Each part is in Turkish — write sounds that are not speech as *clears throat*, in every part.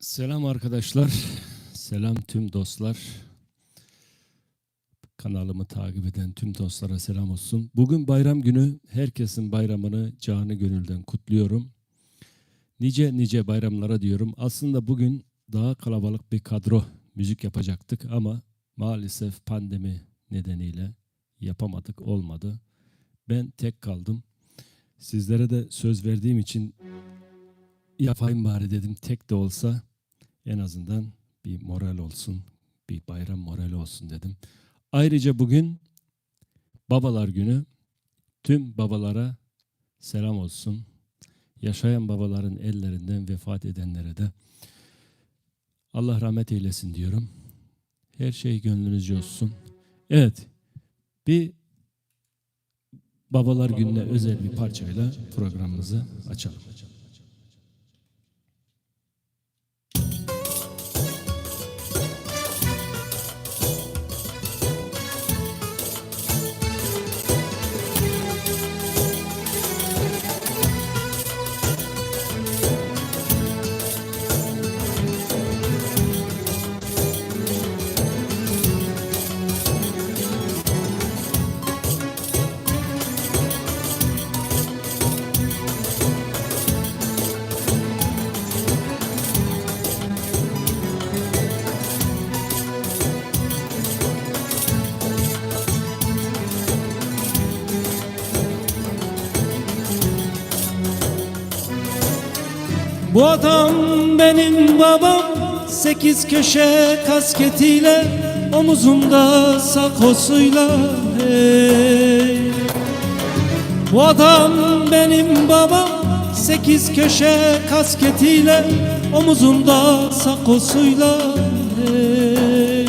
Selam arkadaşlar. Selam tüm dostlar. Kanalımı takip eden tüm dostlara selam olsun. Bugün bayram günü. Herkesin bayramını canı gönülden kutluyorum. Nice nice bayramlara diyorum. Aslında bugün daha kalabalık bir kadro müzik yapacaktık ama maalesef pandemi nedeniyle yapamadık, olmadı. Ben tek kaldım. Sizlere de söz verdiğim için yapayım bari dedim. Tek de olsa en azından bir moral olsun, bir bayram morali olsun dedim. Ayrıca bugün babalar günü. Tüm babalara selam olsun. Yaşayan babaların ellerinden vefat edenlere de Allah rahmet eylesin diyorum. Her şey gönlünüzce olsun. Evet, bir babalar gününe özel bir parçayla programımızı açalım. Bu adam benim babam Sekiz köşe kasketiyle Omuzunda sakosuyla hey. Bu adam benim babam Sekiz köşe kasketiyle Omuzunda sakosuyla hey.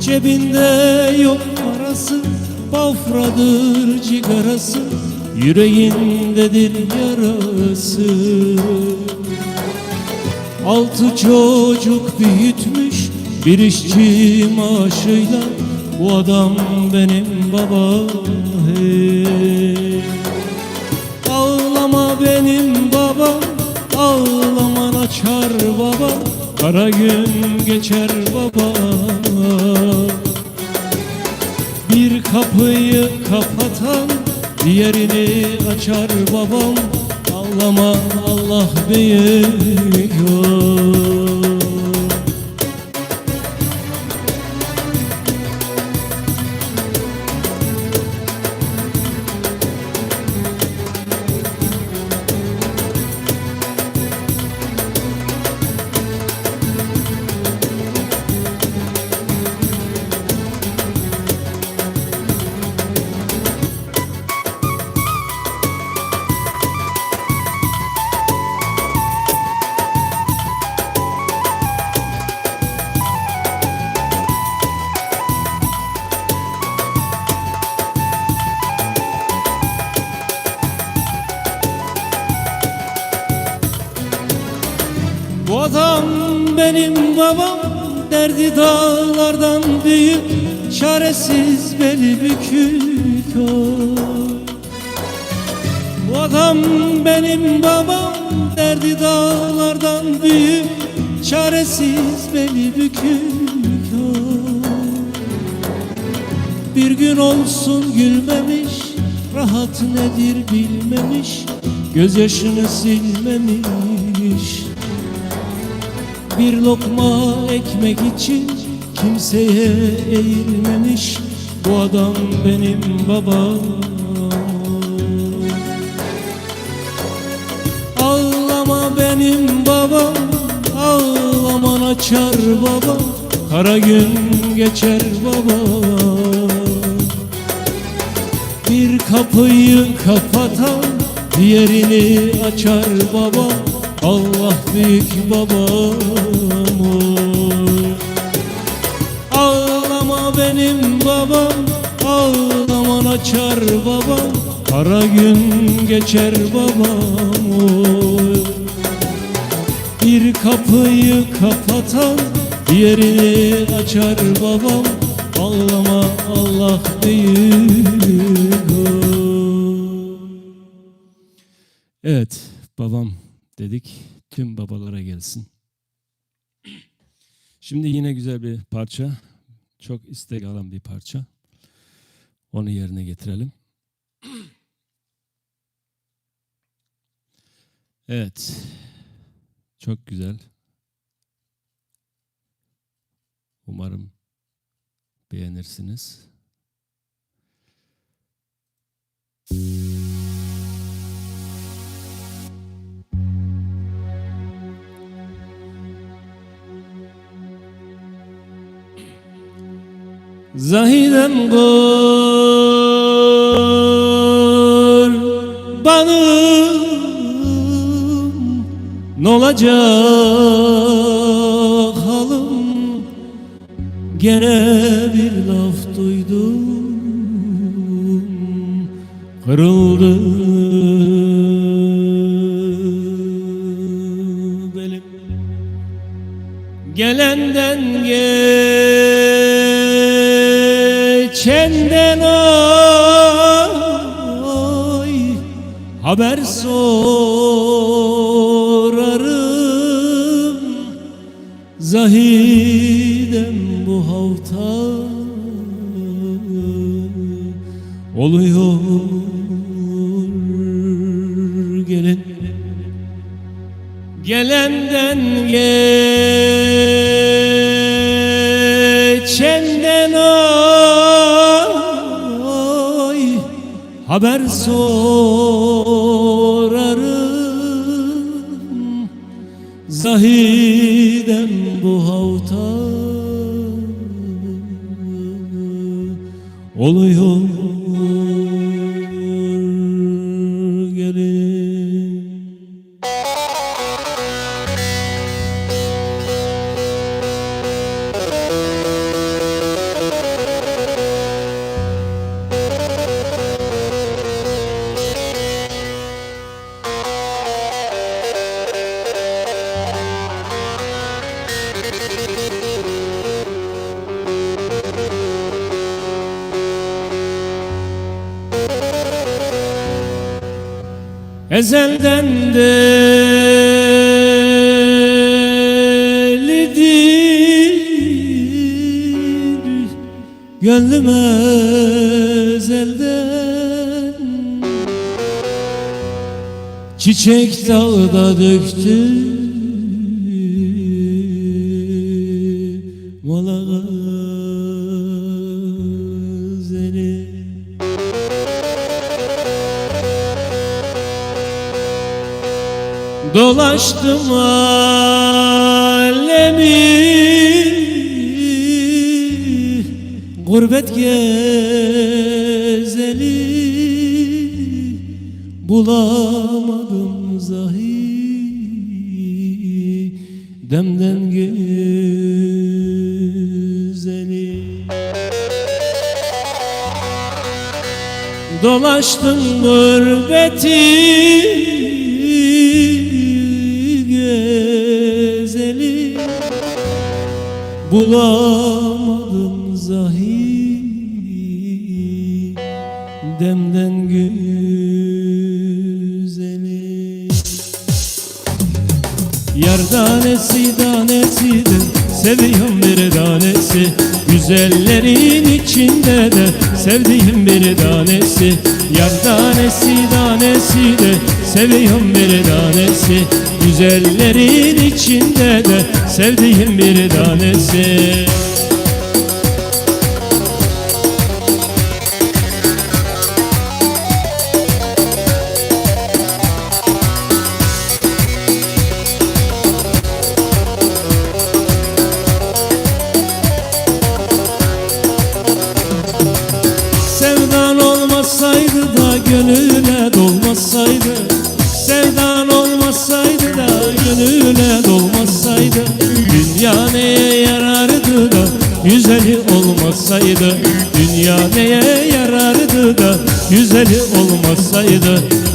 Cebinde yok parası Bafradır cigarası Yüreğindedir yarası Altı çocuk büyütmüş Bir işçi maaşıyla Bu adam benim baba hey. Ağlama benim babam Ağlaman açar baba Kara gün geçer baba Bir kapıyı kapatan Diğerini açar babam Ağlama Allah Bu Derdi dağlardan büyük Çaresiz beli bükük o. Bu adam benim babam Derdi dağlardan büyük Çaresiz beli bükük o. Bir gün olsun gülmemiş Rahat nedir bilmemiş Gözyaşını silmemiş bir lokma ekmek için kimseye eğilmemiş Bu adam benim babam. Ağlama benim babam Ağlaman açar babam Kara gün geçer babam. Bir kapıyı kapatan Diğerini açar babam Allah büyük babam Ağlama benim babam Ağlaman açar babam Kara gün geçer babam Bir kapıyı kapatan Diğerini açar babam Ağlama Allah büyük. Evet babam dedik. tüm babalara gelsin. Şimdi yine güzel bir parça. Çok istek alan bir parça. Onu yerine getirelim. Evet. Çok güzel. Umarım beğenirsiniz. Zahidem kurbanım Ne olacak halim Gene bir laf duydum Kırıldı belim. Gelenden geçenden Haber sorarım. Zahidem bu havta Oluyor. Gelin Gelenden geçenden oy Haber sorarım Ezelden delidir Gönlüm ezelden. Çiçek dağda döktü Dolaştım alemi. Gurbet gezeli Bulamadım zahi. Demden güzeli. Dolaştım gurbeti Bulamadım zahi Demden güzeli. Yar tanesi tanesi de Seviyorum bir tanesi. Güzellerin içinde de Sevdiğim bir tanesi. Yar tanesi tanesi de Seviyorum bir tanesi Güzellerin içinde de Sevdiğim bir tanesi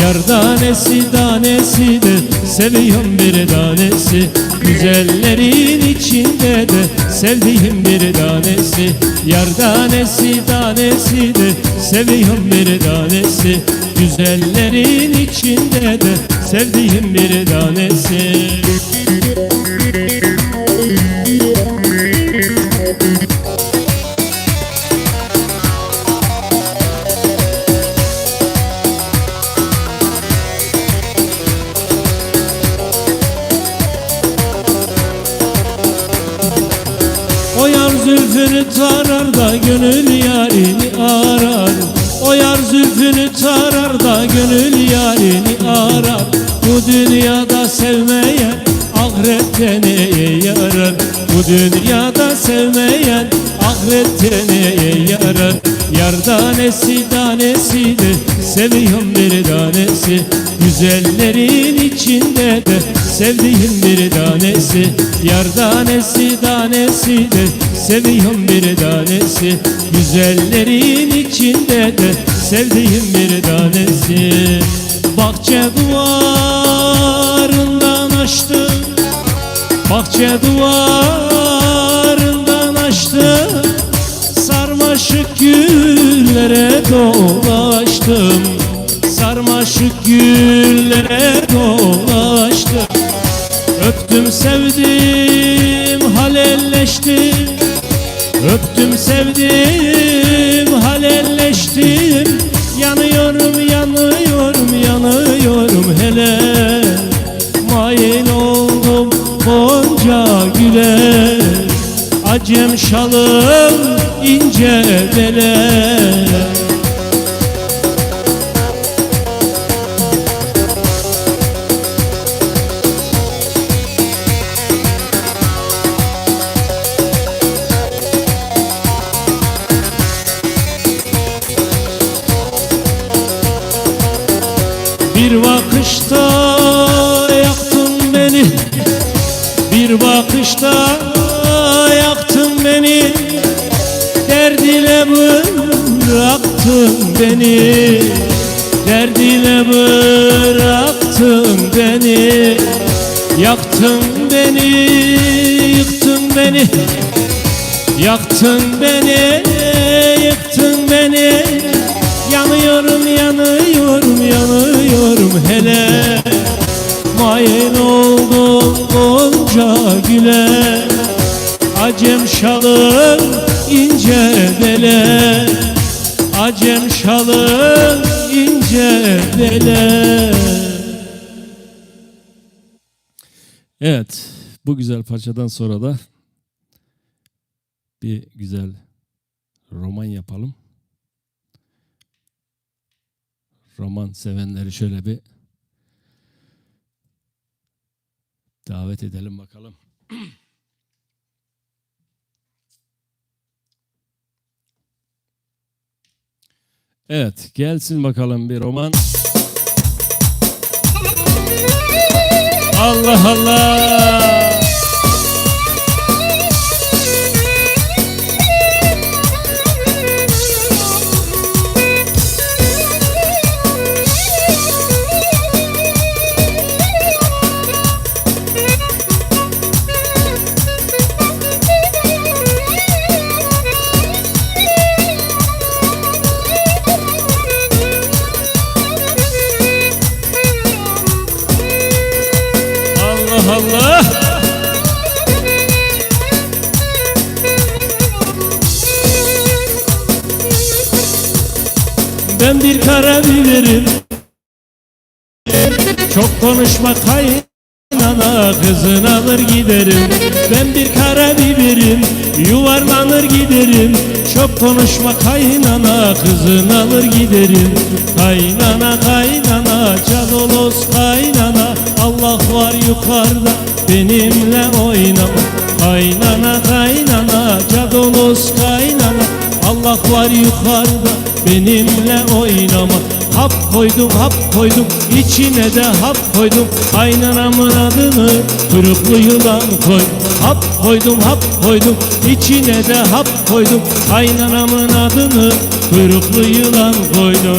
Yar tanesi tanesi de seviyorum bir tanesi. Güzellerin içinde de sevdiğim bir tanesi. Yar tanesi tanesi de seviyorum bir tanesi. Güzellerin içinde de sevdiğim bir tanesi gönül yarini arar. O yar zülfünü tarar da gönül yarini arar. Bu dünyada sevmeyen ahirette neye yarar. Bu dünyada sevmeyen ahirette neye yarar. Yar tanesi tanesi de seviyorum bir tanesi. Güzellerin içinde de sevdiğim bir tanesi Yar tanesi tanesi de. Seviyorum bir tanesi Güzellerin içinde de. Sevdiğim bir tanesi Bahçe duvarından açtım. Bahçe duvarından açtım. Sarmaşık güllere dolaştım. Sarmaşık güllere dolaştım Öptüm sevdim halelleştim. Öptüm sevdim halelleştim. Yanıyorum yanıyorum yanıyorum hele. Mayin oldum gonca güle. Acem şalım ince bele bıraktın beni Derdine bıraktın beni. Yaktın beni, yıktın beni. Yaktın beni, yıktın beni. Yanıyorum, yanıyorum, yanıyorum hele. Mayin oldum gonca güle Acem şalım ince bele Acem şalım ince bele Evet, bu güzel parçadan sonra da bir güzel roman yapalım. Roman sevenleri şöyle bir davet edelim bakalım. *clears throat* Evet, gelsin bakalım bir roman. Allah Allah. Allah. Ben bir kara biberim. Çok konuşma kaynana Kızın alır giderim. Ben bir kara biberim Yuvarlanır giderim. Çok konuşma kaynana Kızın alır giderim. Kaynana kaynana Cadolos kaynana Allah var yukarıda Benimle oynama. Kaynana kaynana Cadolos kaynana. Allah var yukarıda benimle oynama. Hap koydum hap koydum içine de hap koydum. Aynanamın adını kuyruklu yılan koy Hap koydum hap koydum içine de hap koydum. Aynanamın adını kuyruklu yılan koydum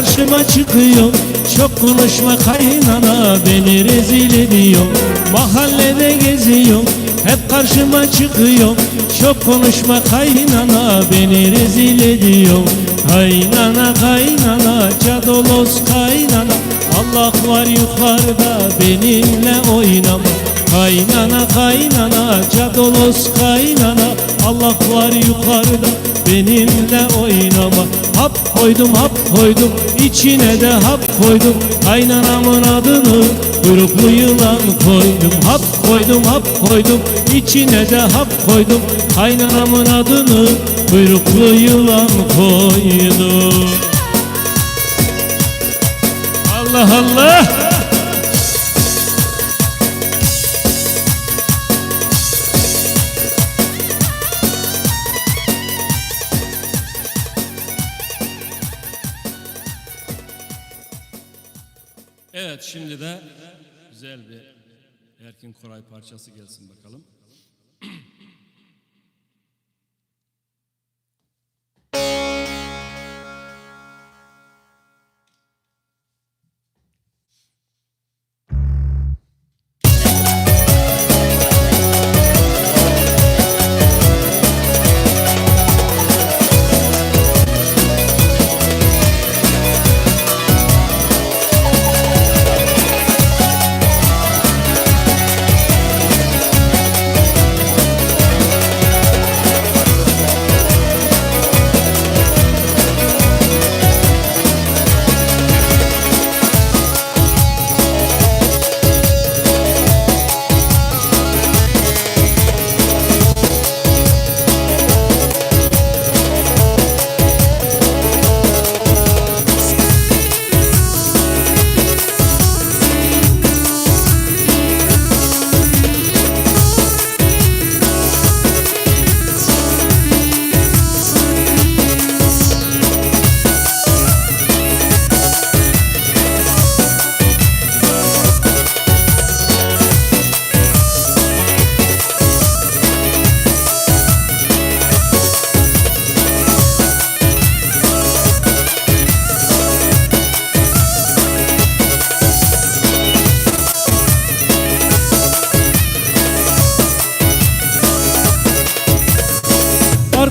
karşıma çıkıyor. Çok konuşma kaynana beni rezil ediyor. Mahallede geziyor hep karşıma çıkıyor. Çok konuşma kaynana beni rezil ediyor. Kaynana kaynana cadolos kaynana. Allah var yukarıda benimle oynama Kaynana kaynana cadolos kaynana. Allah var yukarıda benimle oynama. Hap koydum hap koydum içine de hap koydum. Kaynanamın adını kuyruklu yılan koydum. Hap koydum hap koydum içine de hap koydum. Kaynanamın adını kuyruklu yılan koydum. Allah Allah şimdi de güzel bir Erkin Koray parçası gelsin bakalım.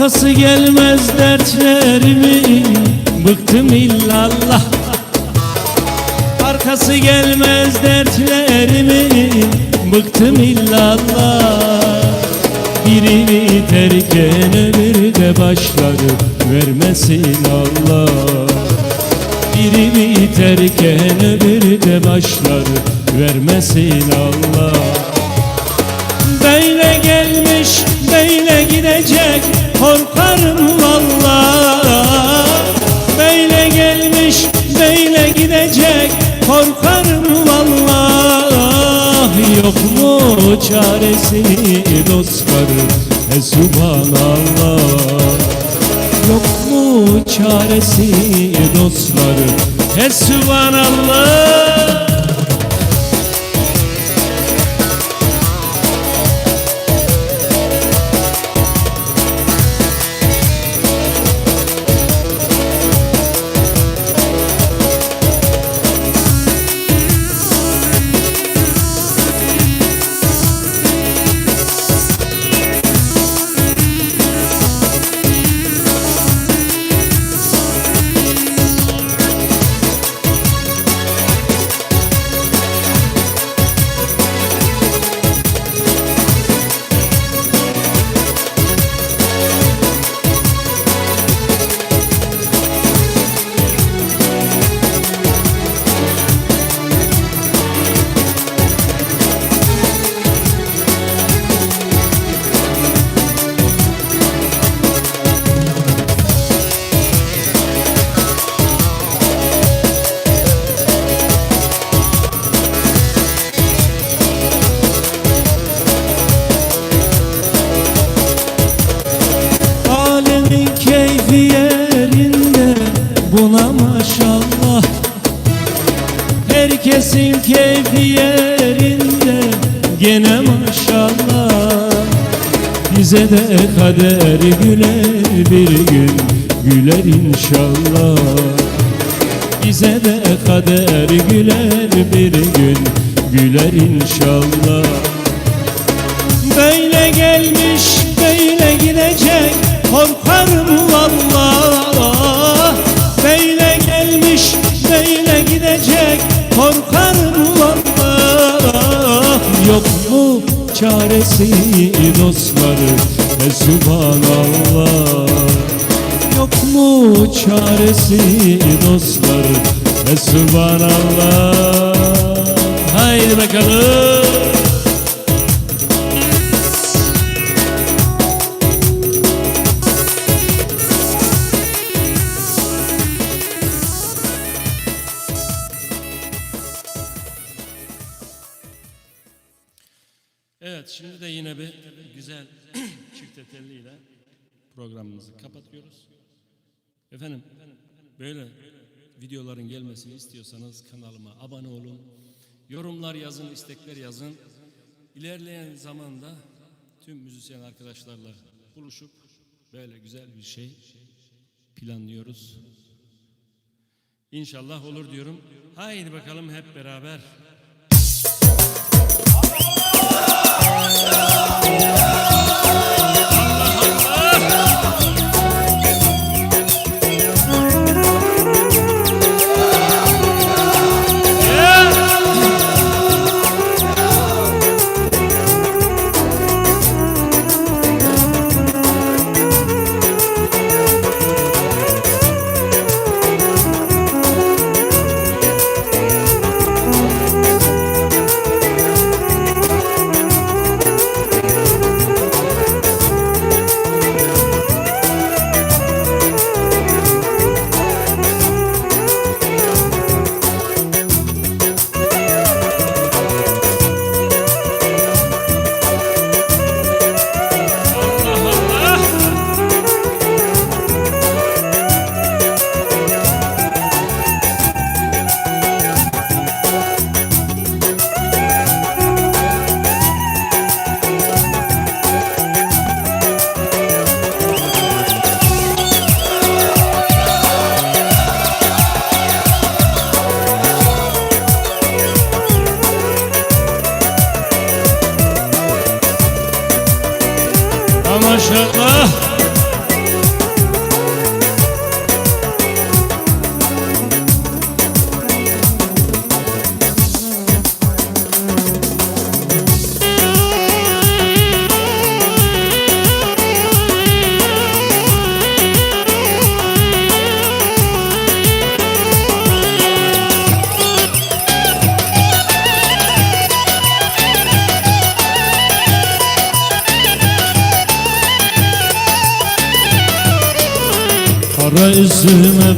Arkası gelmez dertlerimin Bıktım illallah. Arkası gelmez dertlerimin Bıktım illallah. Birini terken öbürü de başları Vermesin Allah. Birini terken öbürü de başları Vermesin Allah korkarım valla Yok mu çaresi dostlarım e subhanallah. Yok mu çaresi dostlarım e subhanallah Bize de kader güler bir gün güler inşallah. Bize de kader güler bir gün güler inşallah çaresi dostları e subhanallah Yok mu çaresi dostları e subhanallah Haydi bakalım çifte telliyle programımızı kapatıyoruz. Efendim böyle videoların gelmesini istiyorsanız kanalıma abone olun. Yorumlar yazın, istekler yazın. İlerleyen zamanda tüm müzisyen arkadaşlarla buluşup böyle güzel bir şey planlıyoruz. İnşallah olur diyorum. Haydi bakalım hep beraber. Ha, chama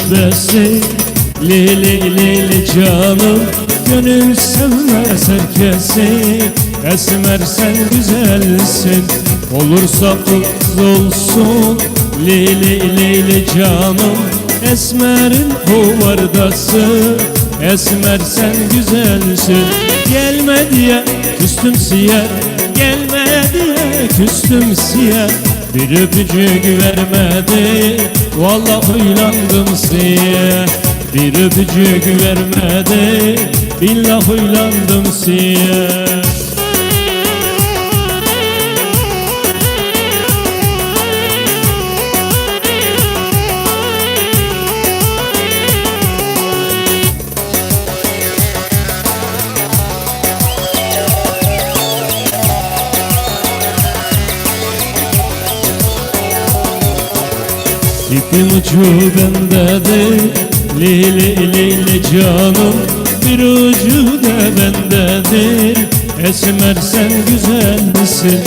öpbesi Lili lili canım Gönül sevmez herkesi. Esmer sen güzelsin Olursa kutlu olsun. Lili lili canım Esmerin hovardası. Esmer sen güzelsin Gelme diye küstüm siye Gelme diye küstüm siye Bir öpücük vermedi Vallahi uylandım siye. Bir öpücük vermedi Billah uylandım siye İpin ucu bendedir Lili lili canım. Bir ucu da bendedir Esmer sen güzel misin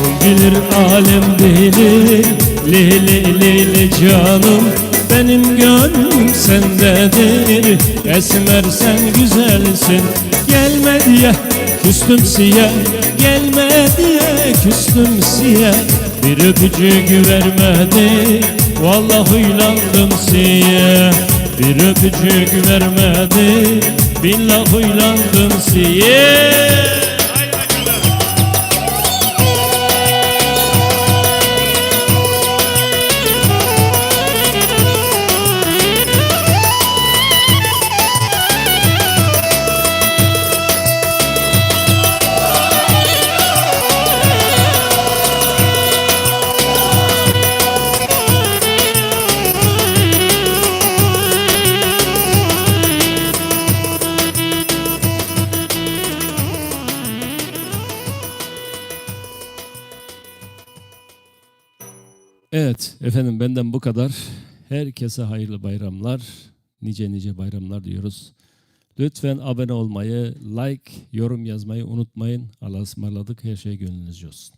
O bilir alem bilir Lili lili canım. Benim gönlüm sendedir Esmer sen güzelsin. Gelme diye küstüm siye Gelme diye küstüm siye. Bir öpücük vermedi Vallahi uylandım siye. Bir öpücük vermedi. Billah uylandım siye Benden bu kadar. Herkese hayırlı bayramlar. Nice nice bayramlar diyoruz. Lütfen abone olmayı, like, yorum yazmayı unutmayın. Allah'a ısmarladık. Her şey gönlünüzce olsun.